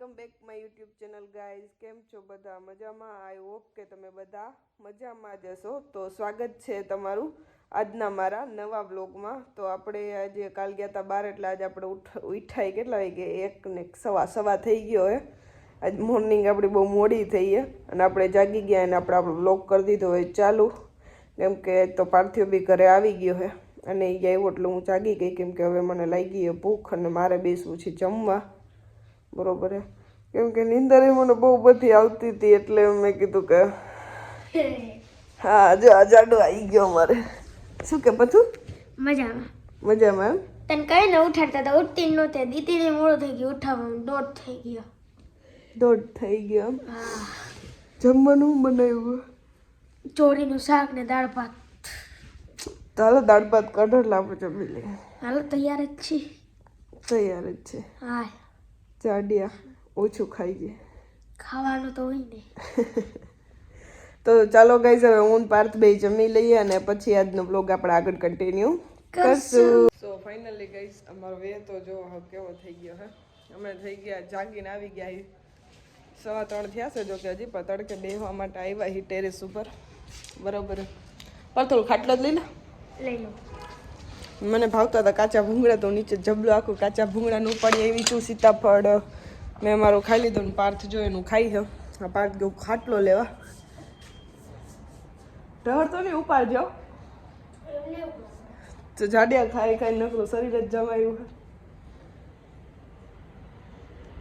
Welcome back my YouTube channel guys કેમ છો બધા? મજામાં? આઈ હોપ કે તમે બધા મજામાં જ હશો. તો સ્વાગત છે તમારું આજના મારા નવા બ્લોગમાં તો આપણે આજે કાલ ગયા હતા બાર, એટલે આજે આપણે ઉઠ, ઉઠાઈ કેટલા વાગે એક ને સવા સવા થઈ ગયો હે. આજ મોર્નિંગ આપણી બહુ મોડી થઈ હે. અને આપણે જાગી ગયા અને આપણે આપણો બ્લોગ કરી દીધો હોય ચાલુ. કેમ કે તો પાર્થિવ બી ઘરે આવી ગયો હે. અને એ આવ્યો એટલે હું જાગી ગઈ. કેમ કે હવે મને લાગી છે ભૂખ અને મારે બેસવું છે જમવા. બરોબર હે? કેમ કે નિંદર ય મને બહુ બધી આવતી હતી એટલે મેં કીધું કે હા જો આ જાડો આવી ગયો મારે શું કે પછી? મજામાં. મજામાં તને કઈ ને ઉઠાડતા હતા? ઉઠતી ન નહોતી. દીદીને મોડું થઈ ગયું. ઉઠાવવાનું દોઢ થઈ ગયો. દોઢ થઈ ગયો જમવાનું બનાવ્યું? ચોરીનું શાક ને દાળ ભાત. ચાલો દાળ ભાત કઢોળ આપણે જમી લઈએ. હાલો તૈયાર જ છે તૈયાર જ છે. હા. જાડિયા ઓછું ખાઈ જાય ખાવાનું તો હોય ને. તો ચાલો ગાઈઝ હવે હું પાર્થ બે જમી લઈએ અને પછી આજનો બ્લોગ આપણે આગળ કન્ટિન્યુ કરશું. સો ફાઇનલી ગાઈઝ અમારો વે તો જો હવે કેવો થઈ ગયો હે. અમે થઈ ગયા જાગીને આવી ગયા. સવા ત્રણ થયા છે જો કે હજી પણ તડકે બેહવા માટે આવ્યા હી ટેરેસ ઉપર. બરોબર. પર થોડું ખાટલો જ લઈ લો. લઈ લો. મને ભાવતા હતા કાચા ભૂંગળા તો નીચે જબલું આખું કાચા ભૂંગળાનું પડી એવી છું, સીતાફળ. મેં મારું ખાઈ લીધું ને પાર્થ જો એનું ખાઈ છે આ પાર્થ ગયો ખાટલો લેવા. ઢળ તો નહીં ઉપાડજો. તો જાડિયા ખાઈ ખાઈ નકરું શરીર જ જમાયું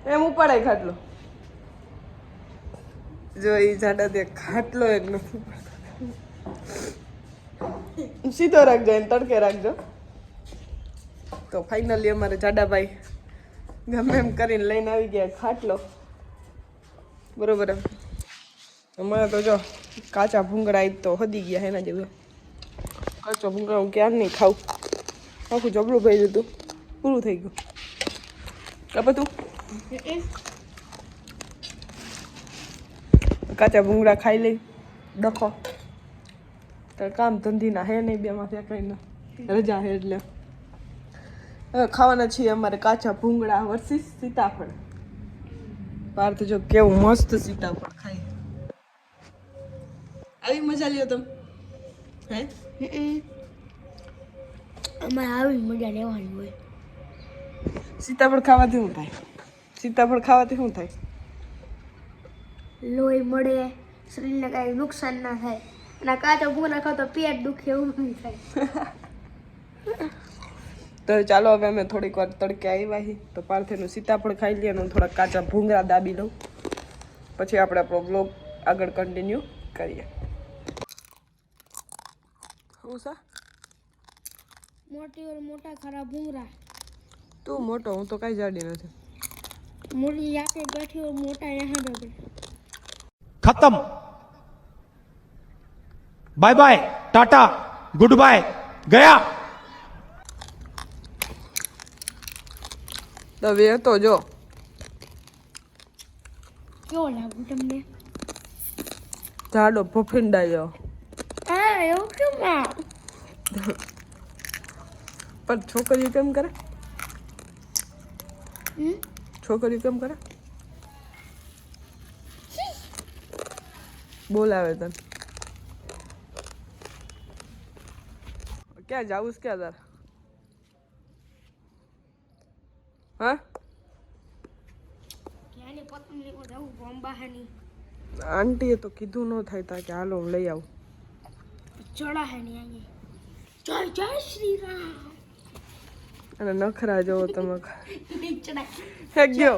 એમ ઉપાડાય ખાટલો. જો એ જાડા તે ખાટલો એક નથી ઉપાડતો. સીધો રાખજો, એને તડકે રાખજો. તો ફાઇનલી અમારે જાડાભાઈ ગમે એમ કરીને લઈને આવી ગયા ખાટલો. બરોબર અમારે તો જો કાચા ભૂંગળા એ તો હદી ગયા એના જેવું. કાચો ભૂંગળા હું ક્યાં નહીં ખાઉં. આખું જબરું ભાઈ દીધું. પૂરું થઈ ગયું. કાપે તું કાચા ભૂંગળા ખાઈ લઈ. ડખો. તો કામ ધંધીના હે નહીં બેમાંથી કઈ રજા હે એટલે. ખાવાના છીએ અમારે કાચા ભૂંગળા વર્સિસ સીતાફળ. પાર્થ જો કેવું મસ્ત સીતાફળ ખાય. આવી મજા લ્યો તમે. હે? અમારે આવી મજા લેવાની હોય. સીતાફળ ખાવાથી શું થાય? સીતાફળ ખાવાથી શું થાય? લોહી મળે શરીરને કાંઈ નુકસાન ના થાય. અને કાચા ભૂંગળા ખાવ તો પેટ દુખે એવું નહીં થાય. તો ચાલો હવે અમે થોડીક વાર તડકે આવ્યા છીએ તો પાર્થેનું સીતાફળ ખાઈ લઈએ અને થોડા કાચા ભૂંગળા દાબી લઉં. પછી આપણે આપણો બ્લોગ આગળ કન્ટિન્યુ કરીએ. મોટી મોટા ખરા ભૂંગળા. તું મોટો હું તો કાંઈ જાડી નથી. મોટી આપે મોટા રહ્યા ડબલ ખતમ. Bye bye tata goodbye ગયા તો વે તો જો કેવો લાગુ તમને જાડો ફફિંડાયો હા એવું કેમ ના પણ છોકરીઓ કેમ કરે હમ? છોકરીઓ કેમ કરે બોલાવે તને ક્યાં જાવું છે ક્યાં તાર હા? આંટીએ તો કીધું ન થાય તા કે હાલો હું લઈ આવું. ચડા હે ની જય જય શ્રી રામ અને નખરા જોવો તમે. હે ગયો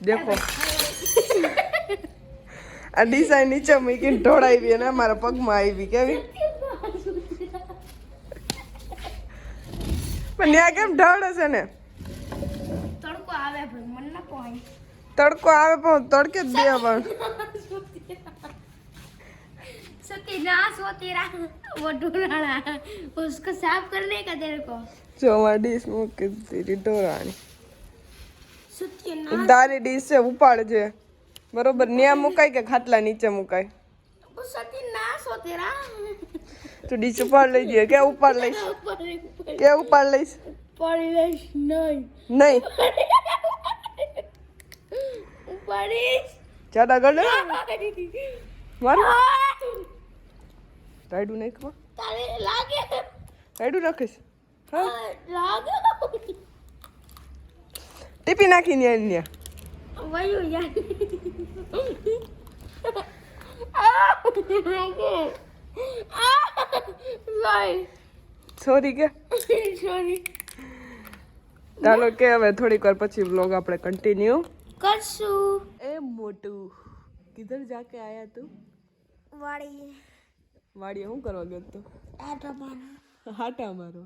દેખો. આ ડિઝાઇન નીચે મૂકીને ઢોળાવી અને મારા પગમાં આવી કેવી પણ ત્યાં કેમ ઢળ હશે ને તડકો આવે ભાઈ મન ના પોય તડકો આવે પણ તડકે જ દે પણ सत्यनाश हो तेरा वो ढूंढना उसको साफ करने का तेरे को જો અમારી ડીશ મૂકી દીધી ઢોળાણી સત્યનાશ તારી ડીશ છે ઉપાડ છે બરોબર ન્યા મુકાય કે ખાટલા નીચે મુકાય? તું ડીચ ઉપર લઈ જઈએ કે ઉપર લઈશ? કે ઉપર લઈશ? ઉપાડી લઈશ નહીં. નહીં? ઉપાડીશ. જાડા ગળ? માર? રાઈડું નહીં ખબર તારે લાગે? રાઈડું નાખીશ? હા લાગે. ટીપી નાખી ન્યા ન્યા. વયું યાર. સોરી કે? સોરી ચાલો કે હવે થોડીક વાર પછી વ્લોગ આપણે કન્ટિન્યુ કરશું. એ મોટું. કિધર જાકે આયા તું? વાડીએ. વાડીએ શું કરવા ગયો તું? આટા મારો. આટા મારો.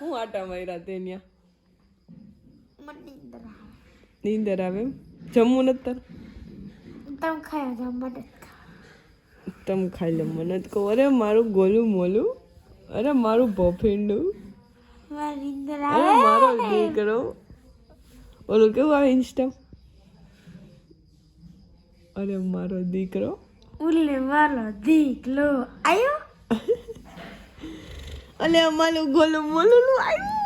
હું આટા માર્યા તે ત્યાં મને નીંદર આવે જમવું નથી તમ ખાઈ છો મને ખાઈ લે મને જ કહો અરે મારું ગોલું મોલું અરે મારું ભોફીંડું અરે મારો દીકરો ઓલું કેવું આવે ઇન્સ્ટા અરે મારો દીકરો ઉલ્લે મારો દીકલો આયો અલે અમારું ગોલું મોલું આવ્યું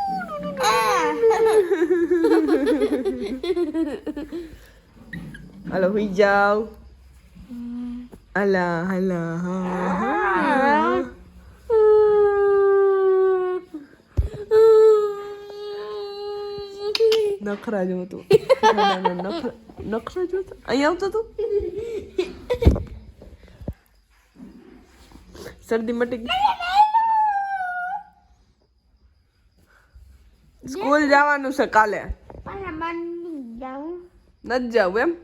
હાલો હુઈ જાવ અલા હલા હા નખરા જો તું નખરા જો તું અહીંયા આવતો તું શરદી મટી ગઈ સ્કૂલ જવાનું છે કાલે. નથી જવું એમ?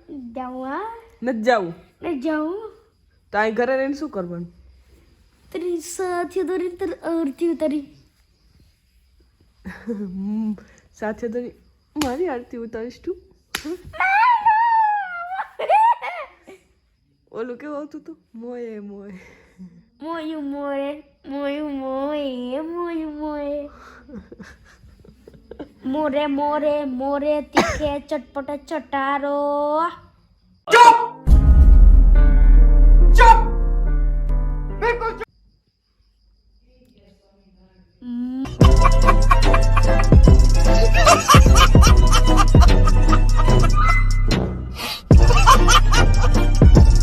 નથી જવું? ને જાઉં તો અહીં ઘરે રહીને શું કરવાનું? તરી સાથે દોરી અર્થી ઉતરી. સાથે તો મારી આરતી ઉતારીશ તું. ઓલું કેવું આવતું હતું? મોએ મોએ. મોયું મોરે મોયું મોએ મોયું મોએ. મોરે મોરે મોરે તીખે ચટપટ ચટારો.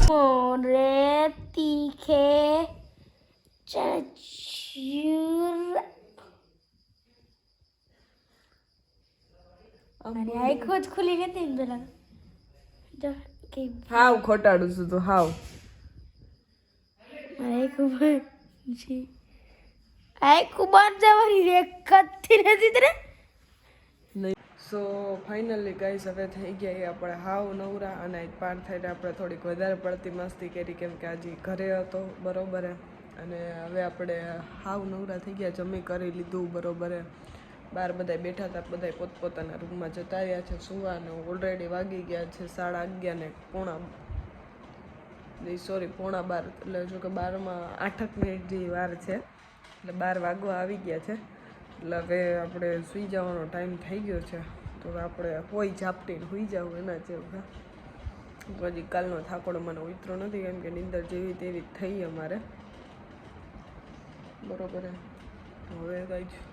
મોરે તીખે ચચુર મારી આંખો જ ખુલી હતી ને પેલા. જો કે હાવ ખોટાડું છું તું હાવ. મારી આંખો બંધ છે આંખો જવાની રેખતથી નથી તને? સો ફાઇનલી ગાઈસ હવે થઈ ગયા એ આપણે હાવ નવરા અને પાર થઈને આપણે થોડીક વધારે પડતી મસ્તી કરી કેમ કે આજે ઘરે હતો બરોબર અને હવે આપણે હાવ નવરા થઈ ગયા જમી કરી લીધું બરોબર. બહાર બધા બેઠા હતા બધા પોતપોતાના રૂમમાં જતા રહ્યા છે સુવાને ઓલરેડી વાગી ગયા છે, સાડા અગિયાર ને પોણા સોરી પોણા બાર, એટલે જો કે બારમાં આઠક મિનિટ જેવી વાર છે, એટલે બાર વાગવા આવી ગયા છે, એટલે હવે આપણે સૂઈ જવાનો ટાઈમ થઈ ગયો છે, તો આપણે હોય ઝાપટીને સૂઈ જવું એના જેવું હજી કાલનો થાકોડો મને ઉતરો નથી, કેમ કે નીંદર જેવી તેવી થઈ અમારે બરોબર. હવે કાંઈ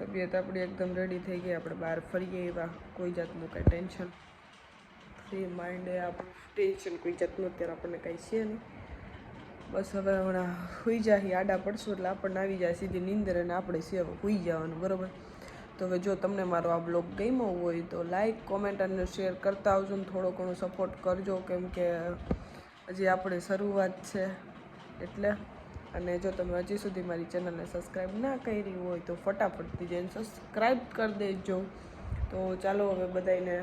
તબિયત આપણી એકદમ રેડી થઈ ગઈ. આપણે બહાર ફરીએ એવા. કોઈ જાતનું કાંઈ ટેન્શન ફ્રી માઇન્ડે આપણું ટેન્શન કોઈ જાતનું અત્યારે આપણને કાંઈ છે નહીં. બસ હવે હમણાં સુઈ જાય આડા પડશું એટલે આપણને આવી જાય સીધી નીંદર અને આપણે હવે સુઈ જવાનું, બરાબર? તો હવે જો તમને મારો આ બ્લોગ ગમ્યો હોય તો લાઈક કોમેન્ટ અને શેર કરતા આવજો ને થોડો ઘણો સપોર્ટ કરજો, કેમ કે હજી આપણે શરૂઆત છે. એટલે અને જો તમે હજી સુધી મારી ચેનલને સબસ્ક્રાઈબ ના કરી હોય તો ફટાફટથી જઈને સબસ્ક્રાઈબ કરી દેજો. તો ચાલો હવે બધાને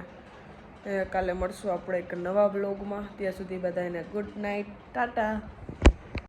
કાલે મળશું આપણે એક નવા બ્લોગમાં ત્યાં સુધી બધાને ગુડ નાઇટ ટાટા.